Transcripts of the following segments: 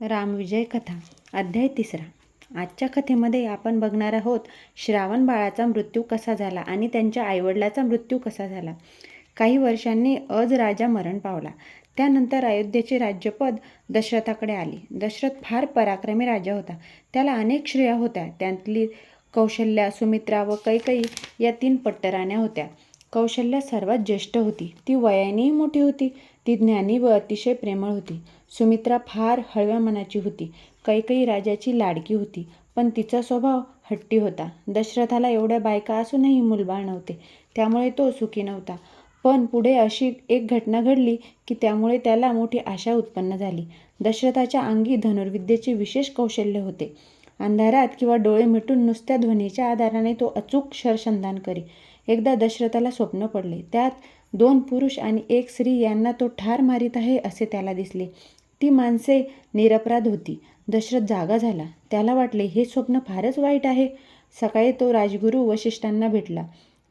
रामविजय कथा अध्याय तिसरा. आजच्या कथेमध्ये आपण बघणार आहोत श्रावण बाळाचा मृत्यू कसा झाला आणि त्यांच्या आईवडिलाचा मृत्यू कसा झाला. काही वर्षांनी अज राजा मरण पावला. त्यानंतर अयोध्येचे राज्यपद दशरथाकडे आले. दशरथ फार पराक्रमी राजा होता. त्याला अनेक श्रेया होत्या. त्यातली कौशल्या सुमित्रा व कैकई या तीन पट्टराण्या होत्या. कौशल्या सर्वात ज्येष्ठ होती. ती वयानेही मोठी होती. ती ज्ञानी व अतिशय प्रेमळ होती. सुमित्रा फार हळव्या मनाची होती. कैकई राजाची लाडकी होती. पण तिचा स्वभाव हट्टी होता. दशरथाला एवढ्या बायका असूनही मुलबाळ नव्हते. त्यामुळे तो सुखी नव्हता. पण पुढे अशी एक घटना घडली की त्यामुळे त्याला मोठी आशा उत्पन्न झाली. दशरथाच्या अंगी धनुर्विद्येचे विशेष कौशल्य होते. अंधारात किंवा डोळे मिटून नुसत्या ध्वनीच्या आधाराने तो अचूक शरसंधान करी. एकदा दशरथाला स्वप्न पडले. त्यात दोन पुरुष आणि एक स्त्री यांना तो ठार मारित आहे असे त्याला दिसले. ती माणसे निरपराध होती. दशरथ जागा झाला. त्याला वाटले हे स्वप्न फारच वाईट आहे. सकाळी तो राजगुरू वशिष्ठांना भेटला.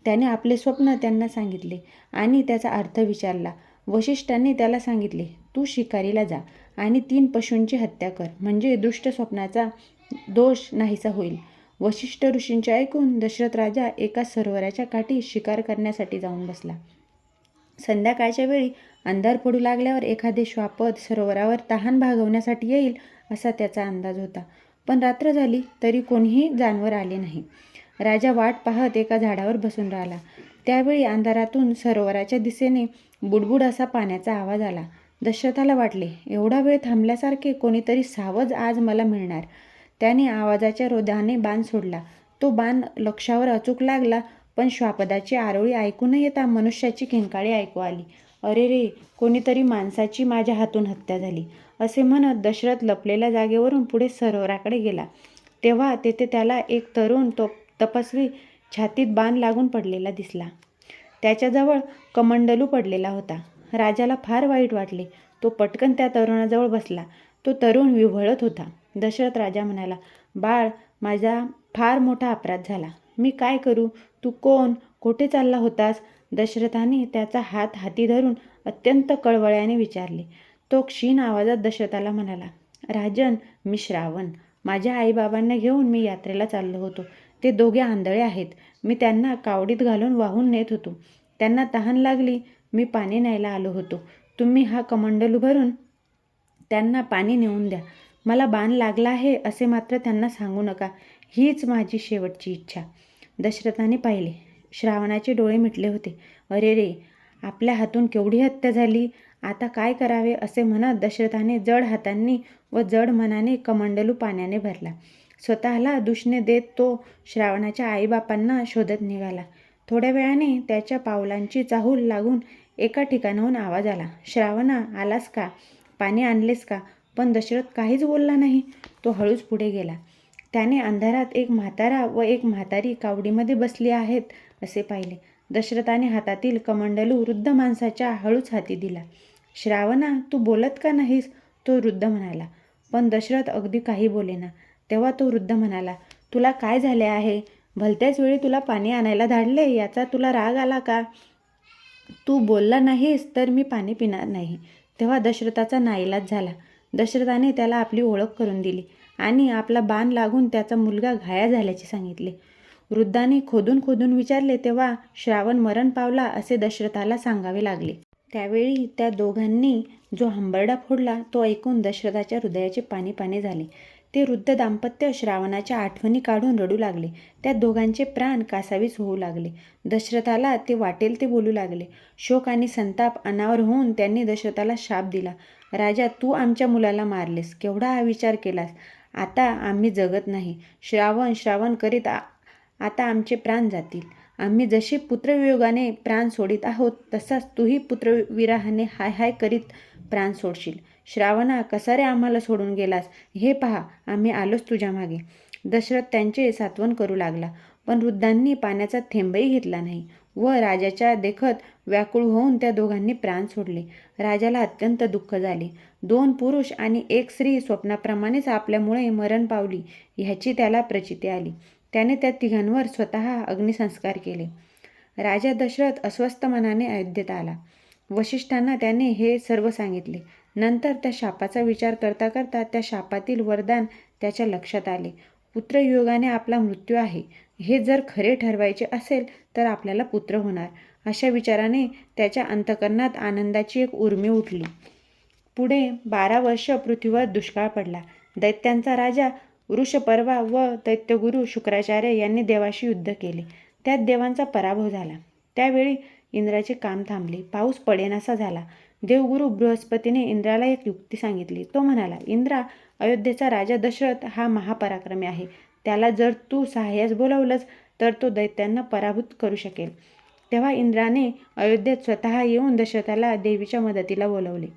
त्याने आपले स्वप्न त्यांना सांगितले आणि त्याचा अर्थ विचारला. वशिष्ठांनी त्याला सांगितले तू शिकारीला जा आणि तीन पशूंची हत्या कर. म्हणजे दुष्ट स्वप्नाचा दोष नाहीसा होईल. वशिष्ठ ऋषींचे ऐकून दशरथ राजा एका सरोवराच्या काठी शिकार करण्यासाठी जाऊन बसला. संध्याकाळच्या वेळी अंधार पडू लागल्यावर एखादे श्वापद सरोवरावर तहान भागवण्यासाठी येईल असा त्याचा अंदाज होता. पण रात्र झाली तरी कोणीही जानवर आले नाही. राजा वाट पाहत एका झाडावर बसून राहिला. त्यावेळी अंधारातून सरोवराच्या दिशेने बुडबुड असा पाण्याचा आवाज आला. दशरथाला वाटले एवढा वेळ थांबल्यासारखे कोणीतरी सावज आज मला मिळणार. त्याने आवाजाच्या रोधाने बाण सोडला. तो बाण लक्षावर अचूक लागला पण श्वापदाची आरोळी ऐकू न येता मनुष्याची किंकाळी ऐकू आली. अरे रे कोणीतरी माणसाची माझ्या हातून हत्या झाली. असे म्हणत दशरथ लपलेल्या जागेवरून पुढे सरोवराकडे गेला. तेव्हा तेथे त्याला एक तरुण तो तपस्वी छातीत बाण लागून पडलेला दिसला. त्याच्याजवळ कमंडलू पडलेला होता. राजाला फार वाईट वाटले. तो पटकन त्या तरुणाजवळ बसला. तो तरुण विव्हळत होता. दशरथ राजा म्हणाला बाळ माझा फार मोठा अपराध झाला. मी काय करू? तू कोण? कोठे चालला होतास? दशरथाने त्याचा हात हाती धरून अत्यंत कळवळ्याने विचारले. तो क्षीण आवाजात दशरथाला म्हणाला राजन मी श्रावण. माझ्या आईबाबांना घेऊन मी यात्रेला चाललो होतो. ते दोघे आंधळे आहेत. मी त्यांना कावडीत घालून वाहून नेत होतो. त्यांना तहान लागली. मी पाणी न्यायला आलो होतो. तुम्ही हा कमंडल भरून त्यांना पाणी नेऊन द्या. मला बाण लागला आहे असे मात्र त्यांना सांगू नका. हीच माझी शेवटची इच्छा. दशरथाने पाहिले. श्रावणाचे डोळे मिटले होते. अरे रे आपल्या हातून केवढी हत्या झाली? आता काय करावे असे म्हणत दशरथाने जड हातांनी व जड मनाने कमंडलू पाण्याने भरला. स्वतःला दुष्णे देत तो श्रावणाच्या आईबापांना शोधत निघाला. थोड्या वेळाने त्याच्या पावलांची चाहूल लागून एका ठिकाणाहून आवाज आला. श्रावणा आलास का? पाणी आणलेस का? पण दशरथ काहीच बोलला नाही. तो हळूच पुढे गेला. त्याने अंधारात एक म्हातारा व एक म्हातारी कावडीमध्ये बसली आहेत असे पाहिले. दशरथाने हातातील कमंडलू वृद्ध माणसाच्या हळूच हाती दिला. श्रावणा तू बोलत का नाहीस? तो वृद्ध म्हणाला. पण दशरथ अगदी काही बोलेना. तेव्हा तो वृद्ध म्हणाला तुला काय झाले आहे? भलत्याच वेळी तुला पाणी आणायला धाडले? याचा तुला राग आला का? तू बोलला नाहीस तर मी पाणी पिणार नाही. तेव्हा दशरथाचा नाईलाज झाला. दशरथाने त्याला आपली ओळख करून दिली आणि आपला बाण लागून त्याचा मुलगा घाया झाल्याचे सांगितले. वृद्धाने खोदून खोदून विचारले तेव्हा श्रावण मरण पावला असे दशरथाला सांगावे लागले. त्यावेळी त्या दोघांनी जो हंबरडा फोडला तो ऐकून दशरथाच्या हृदयाचे पाणी पाणी झाले. ते वृद्ध दाम्पत्य श्रावणाच्या आठवणी काढून रडू लागले. त्या दोघांचे प्राण कासावीस होऊ लागले. दशरथाला ते वाटेल ते बोलू लागले. शोक आणि संताप अनावर होऊन त्यांनी दशरथाला शाप दिला. राजा तू आमच्या मुलाला मारलेस. केवढा हा विचार केलास? आता आम्ही जगत नाही. श्रावण श्रावण करीत आता आमचे प्राण जातील. आम्ही जसे पुत्रवियोगाने प्राण सोडित आहोत तसाच तूही पुत्रविराहाने हाय हाय करीत प्राण सोडशील. श्रावणा कसा रे आम्हाला सोडून गेलास? हे पहा आम्ही आलोच तुझ्या मागे. दशरथ त्यांचे सात्वन करू लागला पण वृद्धांनी पाण्याचा थेंबही घेतला नाही व राजाच्या देखत व्याकुळ होऊन त्या दोघांनी प्राण सोडले. राजाला अत्यंत दुःख झाले. दोन पुरुष आणि एक स्त्री स्वप्नाप्रमाणेच आपल्यामुळे मरण पावली ह्याची त्याला प्रचिती आली. त्याने त्या तिघांवर स्वतः अग्निसंस्कार केले. राजा दशरथ अस्वस्थ मनाने अयोध्येत आला. वशिष्ठांना त्याने हे सर्व सांगितले. नंतर त्या शापाचा विचार करता करता त्या शापातील वरदान त्याच्या लक्षात आले. पुत्रयोगाने आपला मृत्यू आहे. हे जर खरे ठरवायचे असेल तर आपल्याला पुत्र होणार. अशा विचाराने त्याच्या अंतकरणात आनंदाची एक उर्मी उठली. पुढे बारा वर्ष पृथ्वीवर दुष्काळ पडला. दैत्यांचा राजा वृषपर्वा व दैत्यगुरु शुक्राचार्य यांनी देवाशी युद्ध केले. त्यात देवांचा पराभव झाला. त्यावेळी इंद्राचे काम थांबले. पाऊस पडेनासा झाला. देवगुरु बृहस्पतीने इंद्राला एक युक्ती सांगितली. तो म्हणाला इंद्रा अयोध्येचा राजा दशरथ हा महापराक्रमी आहे. त्याला जर तू सहाय्यास बोलावलंस तर तो दैत्यांना पराभूत करू शकेल. तेव्हा इंद्राने अयोध्येत स्वतः येऊन दशरथाला देवीच्या मदतीला बोलवले.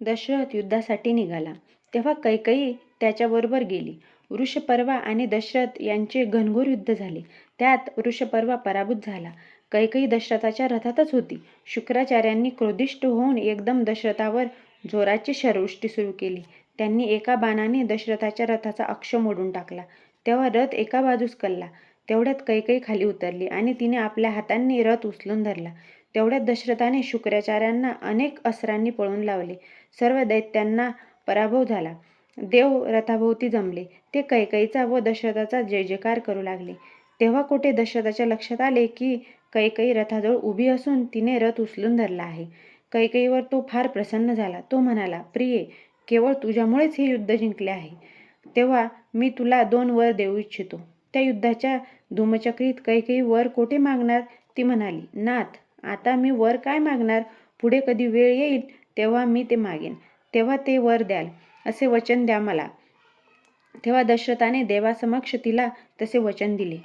दशरथ युद्धासाठी निघाला. तेव्हा कैकई त्याच्याबरोबर गेली. वृषपर्वा आणि दशरथ यांचे घनघोर युद्ध झाले. त्यात वृषपर्वा पराभूत झाला. कैकई दशरथाच्या रथातच होती. शुक्राचार्यांनी क्रोधिष्ट होऊन एकदम दशरथावर जोराची शरवृष्टी सुरू केली. त्यांनी एका बाणाने दशरथाच्या रथाचा अक्ष मोडून टाकला. तेव्हा रथ एका बाजूस कलला. तेवढ्यात कैकई खाली उतरली आणि तिने आपल्या हातांनी रथ उचलून धरला. तेवढ्यात दशरथाने शुक्राचार्यांना अनेक अस्त्रांनी पळून लावले. सर्व दैत्यांना पराभव झाला. देव रथाभोवती जमले. ते कैकईचा व दशरथाचा जय जयकार करू लागले. तेव्हा कुठे दशरथाच्या लक्षात आले की कैकई रथाजवळ उभी असून तिने रथ उचलून धरला आहे. कैकईवर तो फार प्रसन्न झाला. तो म्हणाला प्रिये केवळ तुझ्यामुळेच हे युद्ध जिंकले आहे. तेव्हा मी तुला दोन वर देऊ इच्छितो. त्या युद्धाच्या धूमचक्रीत कैकई वर कोठे मागणार? ती म्हणाली नाथ आता मी वर काय मागणार? पुढे कधी वेळ येईल तेव्हा मी ते मागेन. तेव्हा ते वर द्याल. असे वचन द्या मला. तेव्हा दशरथाने देवासमक्ष तिला तसे वचन दिले.